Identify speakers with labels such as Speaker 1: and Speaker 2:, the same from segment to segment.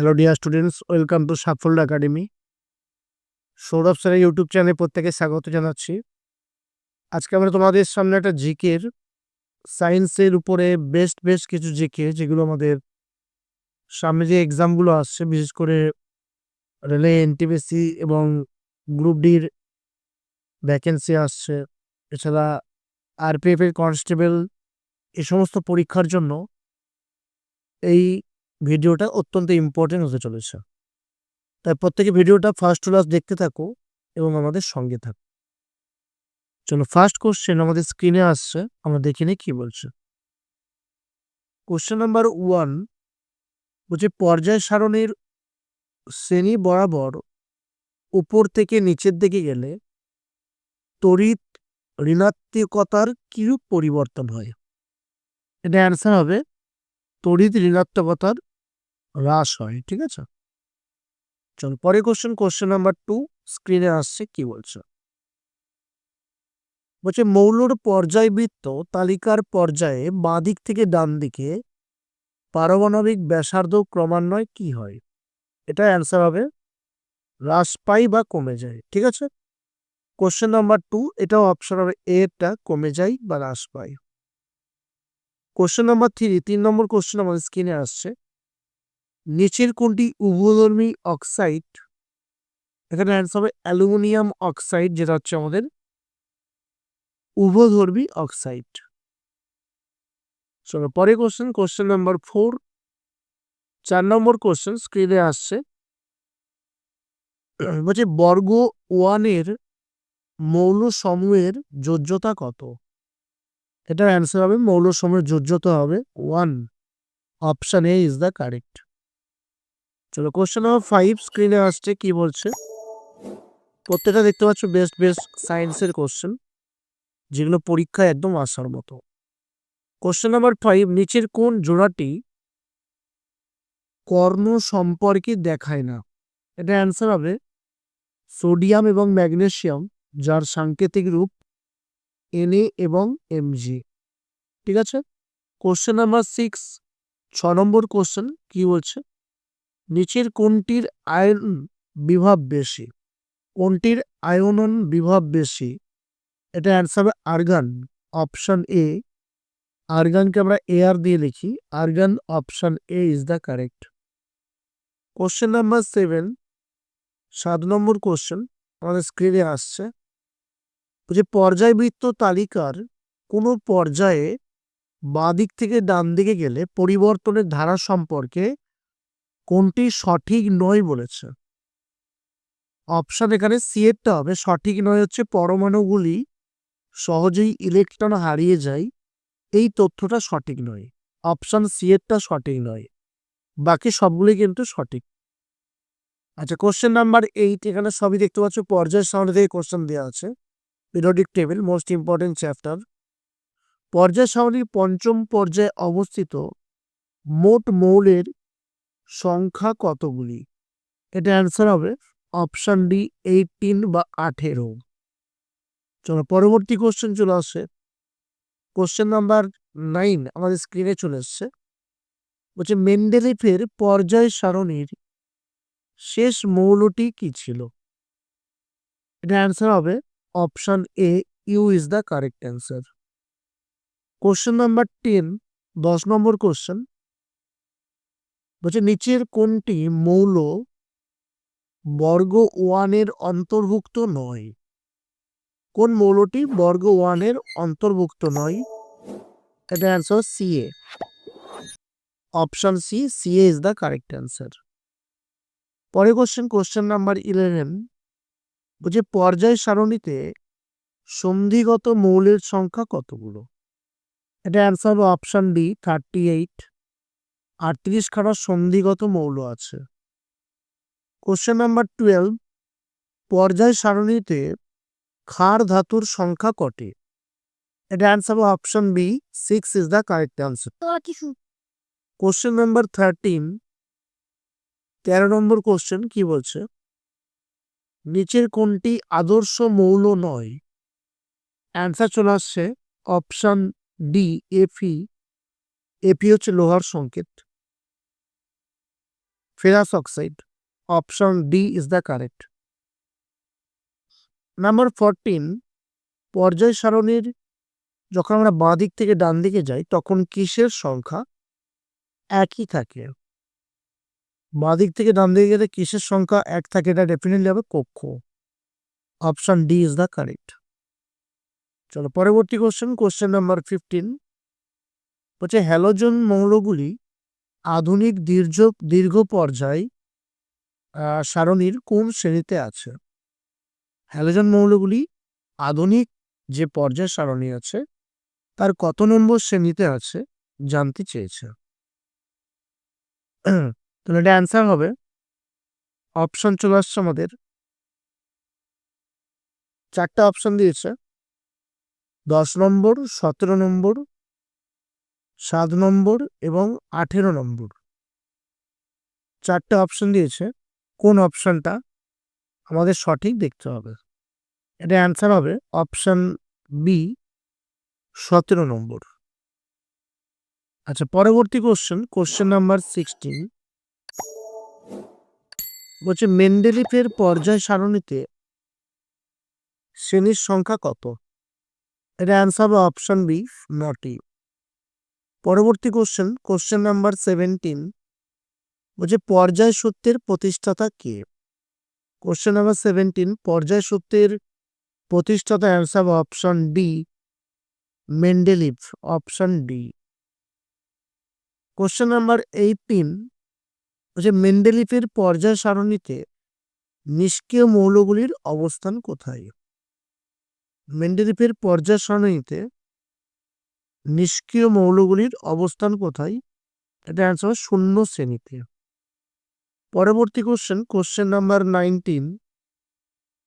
Speaker 1: Hello dear students welcome to Saphalya academy Sourav স্যারের YouTube চ্যানেলে প্রত্যেকে স্বাগত জানাচ্ছি। আজকে আমরা তোমাদের সামনে একটা জিকের সায়েন্সের উপরে বেস্ট বেস্ট কিছু জিকে, যেগুলো আমাদের সামনে যে এক্সামগুলো আসছে, বিশেষ করে রেলে এনটিপিসি এবং গ্রুপ ডির ভ্যাকেন্সি আসছে। এছাড়া আরপিএফ এর কনস্টেবল এই সমস্ত পরীক্ষার জন্য এই ভিডিওটা অত্যন্ত ইম্পর্টেন্ট হতে চলেছে। তাই প্রত্যেকে ভিডিওটা ফার্স্ট টু লাস্ট দেখতে থাকো এবং আমাদের সঙ্গে থাকো। চলো ফার্স্ট কোশ্চেন আমাদের স্ক্রিনে আসছে, আমরা দেখে নিই কি বলছে। কোশ্চেন নাম্বার ওয়ান বলছে, পর্যায় সারণীর শ্রেণি বরাবর উপর থেকে নিচের দিকে গেলে তড়িৎ ঋণাত্মকতার কিরূপ পরিবর্তন হয়? এটা অ্যান্সার হবে, তড়িৎ ঋণাত্মকতার হ্রাস হয়, ঠিক আছে? চল, পরে কোশ্চেন কোশ্চেন নাম্বার টু স্ক্রিনে আসছে, কি বলছে? বলছে, মৌলর পর্যায়বৃত্ত তালিকার পর্যায়ে বাঁ দিক থেকে ডান দিকে পারমাণবিক ব্যাসার্ধ ক্রমান্বয়ে কি হয়? এটা অ্যান্সার হবে, হ্রাস পাই বা কমে যায়, ঠিক আছে? কোশ্চেন নাম্বার টু এটাও অপশন হবে, এটা কমে যায় বা হ্রাস পায়। কোশ্চেন নাম্বার থ্রি তিন নম্বর কোশ্চেন আমাদের স্ক্রিনে আসছে। নিচের কোনটি উভধর্মী অক্সাইড? এখানে অ্যান্সার হবে অ্যালুমিনিয়াম অক্সাইড, যেটা হচ্ছে আমাদের উভধর্মী অক্সাইড। চলো পরে কোশ্চেন কোশ্চেন নাম্বার ফোর চার নম্বর কোশ্চেন স্ক্রিনে আসছে। বলছে বর্গ ওয়ানের মৌলসমূহের যোজ্যতা কত? এটার অ্যান্সার হবে মৌল সমূহের যোজ্যতা হবে one option A is the correct চলো কোশ্চেন নাম্বার ফাইভ স্ক্রিনে আসছে, কি বলছে? প্রত্যেকটা দেখতে পাচ্ছ বেস্ট বেস্ট সায়েন্সের কোশ্চেন যেগুলো পরীক্ষায় একদম আসার মতো। কোশ্চেন নাম্বার ফাইভ নিচের কোন জোড়াটি কর্ণ সম্পর্কে দেখায় না? এটা অ্যান্সার হবে সোডিয়াম এবং ম্যাগনেশিয়াম যার সাংকেতিক রূপ এনএ এবং এমজি ঠিক আছে? কোশ্চেন নাম্বার সিক্স ছ নম্বর কোশ্চেন কি বলছে? নিচের কোনটির আয়ন বিভব বেশি কোনটির আয়নন বিভব বেশি। এটা অ্যান্সার হবে আর্গান অপশন এ আর্গানকে আমরা এ আর দিয়ে লিখি argon option A is the correct question number seven সাত নম্বর কোশ্চেন আমাদের স্ক্রিনে আসছে। যে পর্যায়বৃত্ত তালিকার কোনো পর্যায়ে বাঁ দিক থেকে ডান দিকে গেলে পরিবর্তনের ধারা সম্পর্কে কোনটি সঠিক নয় বলেছে। অপশন এখানে সি এরটা হবে, সঠিক নয় হচ্ছে পরমাণুগুলি সহজেই ইলেকট্রন হারিয়ে যায়, এই তথ্যটা সঠিক নয়। অপশন সি এরটা সঠিক নয়, বাকি সবগুলি কিন্তু সঠিক। আচ্ছা কোশ্চেন নাম্বার এইট এখানে সবই দেখতে পাচ্ছ, পর্যায় সামনে থেকে কোশ্চেন দেওয়া আছে। Periodic table most important chapter পর্যায় সারণীর পঞ্চম পর্যায়ে অবস্থিত মোট মৌলের সংখ্যা কতগুলি? এটা অ্যান্সার হবে অপশান ডি এইটিন বা আঠেরো। চলো পরবর্তী কোশ্চেন চলে আসছে কোশ্চেন নাম্বার নাইন আমাদের স্ক্রিনে চলে এসছে। বলছে, মেন্ডেলিফের পর্যায় সারণীর শেষ মৌলটি কি ছিল? এটা অ্যান্সার হবে option A U is the correct answer question number ten দশ নম্বর কোশ্চেন বলছে, নিচের কোনটি মৌল বর্গ ওয়ানের অন্তর্ভুক্ত নয়। কোন মৌলটি বর্গ ওয়ানের অন্তর্ভুক্ত নয়? এটা answer C A option C C A is the correct answer পরে কোশ্চেন কোশ্চেন নাম্বার ইলেভেন বলছে, পর্যায় সারণীতে সন্ধিগত মৌলের সংখ্যা কতগুলো? এটা answer option D thirty eight আটত্রিশ খানা সন্ধিগত মৌল আছে। কোশ্চেন নাম্বার টুয়েলভ পর্যায় সারণীতে খার ধাতুর সংখ্যা কটি? এটা অ্যান্সার হবে option B six is the correct answer question number thirteen তেরো নম্বর কোশ্চেন কি বলছে? নিচের কোনটি আদর্শ মৌল নয়? অ্যান্সার চলে আসছে অপশান ডি এফি এপি হচ্ছে লোহার সংকেত। Ferrous oxide, option D is the correct. Number fourteen, পর্যায় সারণীর যখন আমরা বাঁ দিক থেকে ডান দিকে যাই, তখন কিসের সংখ্যা? একই থাকে। বাঁ দিক থেকে ডান দিকে গেলে কিসের সংখ্যা এক থাকে এটা ডেফিনেটলি হবে কক্ষ। Option D is the correct. চলো পরবর্তী কোশ্চেন কোশ্চেন নাম্বার ফিফটিন হচ্ছে হ্যালোজেন মৌলগুলি আধুনিক দীর্ঘ দীর্ঘ পর্যায় সারণীর কোন শ্রেণীতে আছে? হ্যালোজেন মৌলগুলি আধুনিক যে পর্যায় সারণী আছে, তার কত নম্বর শ্রেণীতে আছে, জানতে চেয়েছে। তাহলে এটা অ্যান্সার হবে। অপশন চলে আসছে আমাদের। চারটা অপশন দিয়েছে। দশ নম্বর, সতেরো নম্বর সাত নম্বর এবং আঠেরো নম্বর। চারটে অপশন দিয়েছে। কোন অপশনটা আমাদের সঠিক দেখতে হবে। এটা অ্যান্সার হবে অপশন বি সতেরো নম্বর। আচ্ছা পরবর্তী কোশ্চেন কোশ্চেন নাম্বার সিক্সটিন বলছে, মেন্ডেলিফের পর্যায় সারণীতে শ্রেণির সংখ্যা কত? এটা অ্যান্সার হবে অপশন বি নটি পরবর্তী কোশ্চেন কোশ্চেন নাম্বার সেভেন্টিন বলছে পর্যায় সূত্রের প্রতিষ্ঠাতা কে? কোশ্চেন নাম্বার সেভেন্টিন পর্যায় সূত্রের প্রতিষ্ঠাতা answer option D Mendeleev option D question number eighteen হচ্ছে মেন্ডেলিফের পর্যায় সারণীতে নিষ্ক্রিয় মৌলগুলির অবস্থান কোথায়? মেন্ডেলিফের পর্যায় সারণীতে নিষ্ক্রিয় মৌলগুলির অবস্থান কোথায়? এটা অ্যান্সার শূন্য শ্রেণীতে। পরবর্তী কোশ্চেন কোশ্চেন নাম্বার নাইনটিন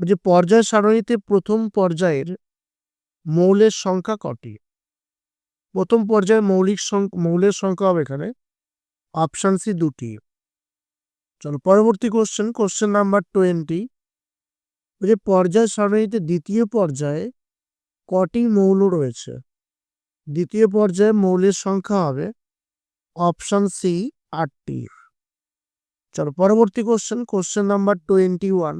Speaker 1: যে পর্যায় সারণীতে প্রথম পর্যায়ের মৌলের সংখ্যা কটি? প্রথম পর্যায়ে মৌলিক মৌলের সংখ্যা হবে এখানে অপশন সি দুটি। চলো পরবর্তী কোশ্চেন কোশ্চেন নাম্বার টোয়েন্টি যে পর্যায় সারণীতে দ্বিতীয় পর্যায়ে কটি মৌল রয়েছে? দ্বিতীয় পর্যায়ে মৌলের সংখ্যা হবে অপশন সি, আটটি। চলো, পরবর্তী question question number twenty one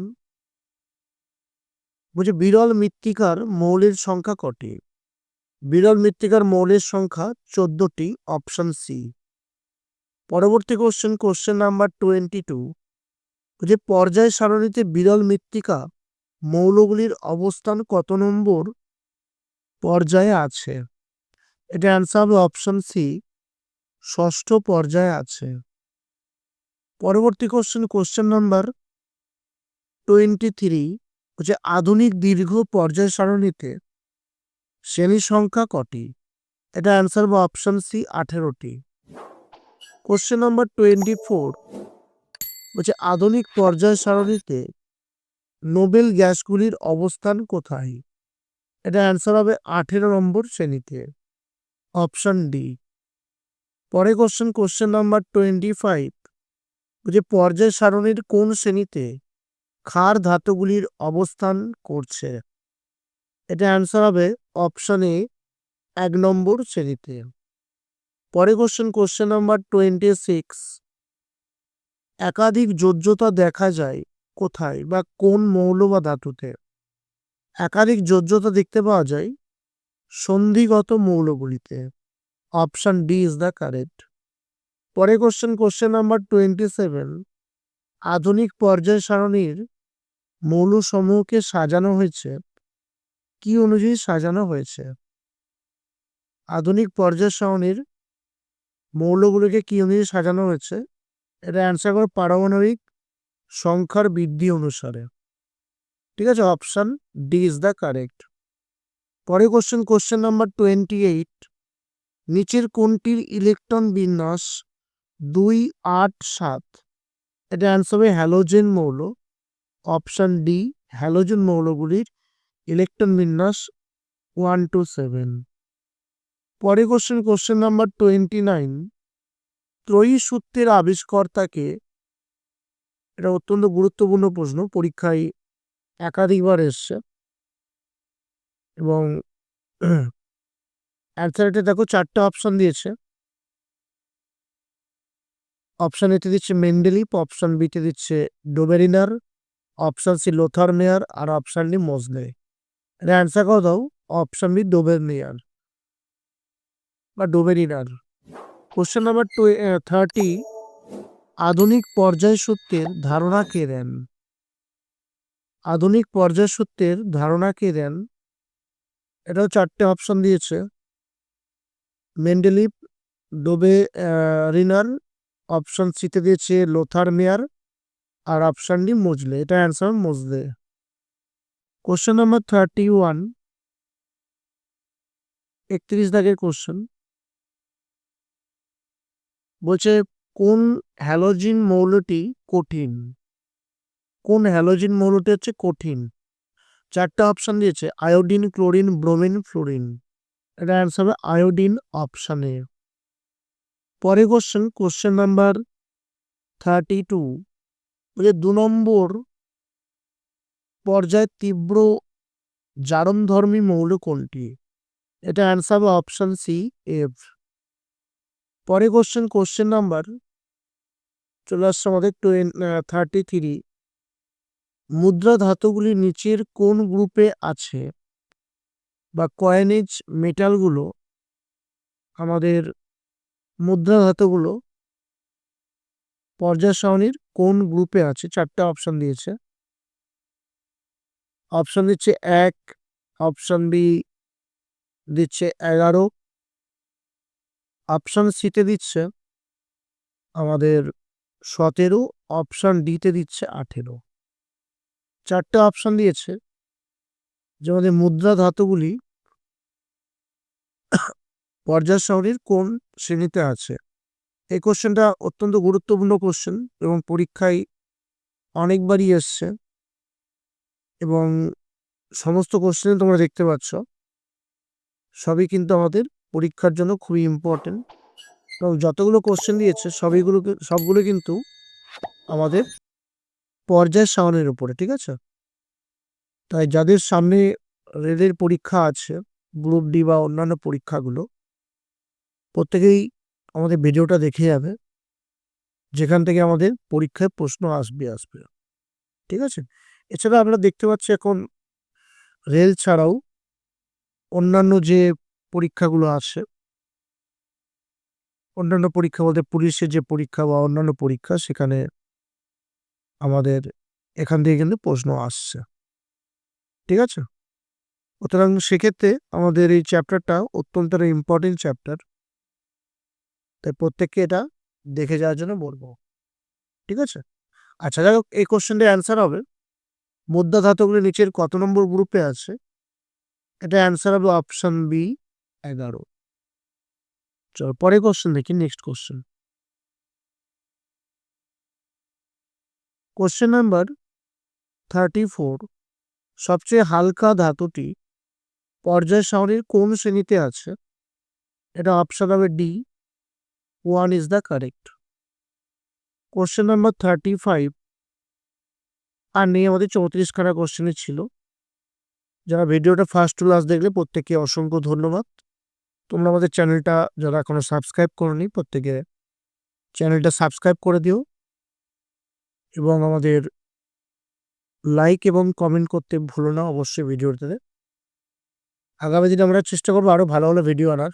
Speaker 1: বলছে বিরল মৃত্তিকার মৌলের সংখ্যা কটি? বিরল মৃত্তিকার মৌলের সংখ্যা চোদ্দটি, অপশন সি। পরবর্তী question question number twenty two যে পর্যায় সারণীতে বিরল মৃত্তিকা মৌলগুলির অবস্থান কত নম্বর পর্যায়ে আছে? এটা অ্যান্সার হবে অপশন সি ষষ্ঠ পর্যায়ে আছে। পরবর্তী question question number twenty three হচ্ছে আধুনিক দীর্ঘ পর্যায় সারণীতে শ্রেণি সংখ্যা কটি? এটা অ্যান্সার বা অপশন সি আঠেরোটি। কোশ্চেন নাম্বার টোয়েন্টি ফোর বলছে আধুনিক পর্যায় সারণীতে নোবেল গ্যাসগুলির অবস্থান কোথায়? এটা অ্যান্সার হবে আঠেরো নম্বর শ্রেণীতে। Option D. পরে question question number twenty five যে পর্যায় সারণীর কোন শ্রেণীতে ক্ষার ধাতুগুলির অবস্থান করছে? এটা অ্যান্সার হবে অপশন এ এক নম্বর শ্রেণীতে। পরে question question number twenty six একাধিক যোজ্যতা দেখা যায় কোথায় বা কোন মৌল বা ধাতুতে? একাধিক যোজ্যতা দেখতে পাওয়া যায় সন্ধিগত মৌলগুলিতে। Option D is the correct পরে question question number twenty seven আধুনিক পর্যায় সারণীর মৌলসমূহকে সাজানো হয়েছে। কি অনুযায়ী সাজানো হয়েছে? আধুনিক পর্যায় সারণীর মৌলগুলিকে কি অনুযায়ী সাজানো হয়েছে? এটা অ্যান্সার করে পারমাণবিক সংখ্যার বৃদ্ধি অনুসারে। ঠিক আছে option D is the correct পরে question question number twenty eight নিচের কোনটির ইলেকট্রন বিন্যাস দুই আট সাত? এটা অ্যান্সার হবে হ্যালোজেন মৌল। অপশন ডি হ্যালোজেন মৌলগুলির ইলেকট্রন বিন্যাস ওয়ান টু সেভেন পরে question question number twenty nine ত্রয়ী সূত্রের আবিষ্কর্তাকে এটা অত্যন্ত গুরুত্বপূর্ণ প্রশ্ন, পরীক্ষায় একাধিকবার এসছে। এবং অ্যান্সারটা দেখো, চারটে অপশন দিয়েছে। অপশন এতে দিচ্ছে মেন্ডেলিপ অপশন বিতে দিচ্ছে Dobereiner option C Lothar Meyer আর অপশন ডি মোজলে অ্যান্সার কত দাও অপশন বি ডোবেরনিয়ার বা Dobereiner question number two thirty আধুনিক পর্যায় সূত্রের ধারণা কে দেন? আধুনিক পর্যায় সূত্রের ধারণা কে দেন? এটাও চারটে অপশন দিয়েছে। মেন্ডেলিপ ডোবে রিনার অপশন সিতে দিয়েছে লোথার মেয়ার আর অপশন ডি মজলে এটা answer Moseley question number thirty one একত্রিশ দাগের কোশ্চেন বলছে, কোন হ্যালোজিন মৌলটি কঠিন? কোন হ্যালোজিন মৌলটি হচ্ছে কঠিন? চারটা অপশন দিয়েছে আয়োডিন ক্লোরিন ব্রোমিন ফ্লোরিন এটা অ্যান্সার হবে আয়োডিন অপশানে পরে question question number thirty two বলছে, দু নম্বর পর্যায়ে তীব্র জারণধর্মী মৌল কোনটি? এটা অ্যান্সার হবে অপশন সি এফ পরে কোশ্চেন কোশ্চেন নাম্বার চলে আসছে আমাদের টোয়েন থার্টি থ্রি মুদ্রা ধাতুগুলি নিচের কোন গ্রুপে আছে? বা কয়েনেজ মেটালগুলো আমাদের মুদ্রা ধাতুগুলো পর্যায় সারণীর কোন গ্রুপে আছে? চারটা অপশন দিয়েছে। অপশন দিচ্ছে এক অপশন বি দিচ্ছে এগারো। অপশন সিতে দিচ্ছে আমাদের সতেরো অপশন ডিতে দিচ্ছে আঠেরো। চারটে অপশন দিয়েছে যে আমাদের মুদ্রা ধাতুগুলি পর্যায় সারণীর কোন শ্রেণীতে আছে? এই কোশ্চেনটা অত্যন্ত গুরুত্বপূর্ণ কোশ্চেন এবং পরীক্ষায় অনেকবারই এসছে। এবং সমস্ত কোশ্চেন তোমরা দেখতে পাচ্ছ। সবই কিন্তু আমাদের পরীক্ষার জন্য খুবই ইম্পর্টেন্ট এবং যতগুলো কোশ্চেন দিয়েছে, সবইগুলো সবগুলো কিন্তু আমাদের পর্যায় সারণীর উপরে, ঠিক আছে? তাই যাদের সামনে রেলের পরীক্ষা আছে গ্রুপ ডি বা অন্যান্য পরীক্ষাগুলো, প্রত্যেকেই আমাদের ভিডিওটা দেখে যাবে। যেখান থেকে আমাদের পরীক্ষায় প্রশ্ন আসবে আসবে। ঠিক আছে? এছাড়া আমরা দেখতে পাচ্ছি এখন রেল ছাড়াও অন্যান্য যে পরীক্ষাগুলো আছে, অন্যান্য পরীক্ষা বলতে পুলিশের যে পরীক্ষা বা অন্যান্য পরীক্ষা, সেখানে আমাদের এখান থেকে কিন্তু প্রশ্ন আসছে। ঠিক আছে? সুতরাং সেক্ষেত্রে আমাদের এই চ্যাপ্টারটা অত্যন্ত ইম্পর্টেন্ট চ্যাপ্টার তাই প্রত্যেককে এটা দেখে যাওয়ার জন্য বলব। ঠিক আছে? আচ্ছা যাই হোক, এই কোশ্চেনটার অ্যান্সার হবে। মুদ্রা ধাতুগুলি নিচের কত নম্বর গ্রুপে আছে? এটা অ্যান্সার হবে অপশন বি এগারো। চল পরে কোশ্চেন দেখি next question question number thirty four সবচেয়ে হালকা ধাতুটি পর্যায় সারণীর কোন শ্রেণীতে আছে? এটা অপশন হবে D one is the correct question number thirty five আর নিয়ে আমাদের চৌত্রিশ চৌত্রিশখানা কোশ্চেনে ছিল। যারা ভিডিওটা ফার্স্ট টু লাস্ট দেখলে প্রত্যেককে অসংখ্য ধন্যবাদ। তোমরা আমাদের চ্যানেলটা যারা এখনও সাবস্ক্রাইব করনি, প্রত্যেকে চ্যানেলটা সাবস্ক্রাইব করে দিও। এবং আমাদের লাইক এবং কমেন্ট করতে ভুলো না, অবশ্যই ভিডিওটাতে আগামী দিনে আমরা চেষ্টা করব আরও ভালো ভালো ভিডিও আনার।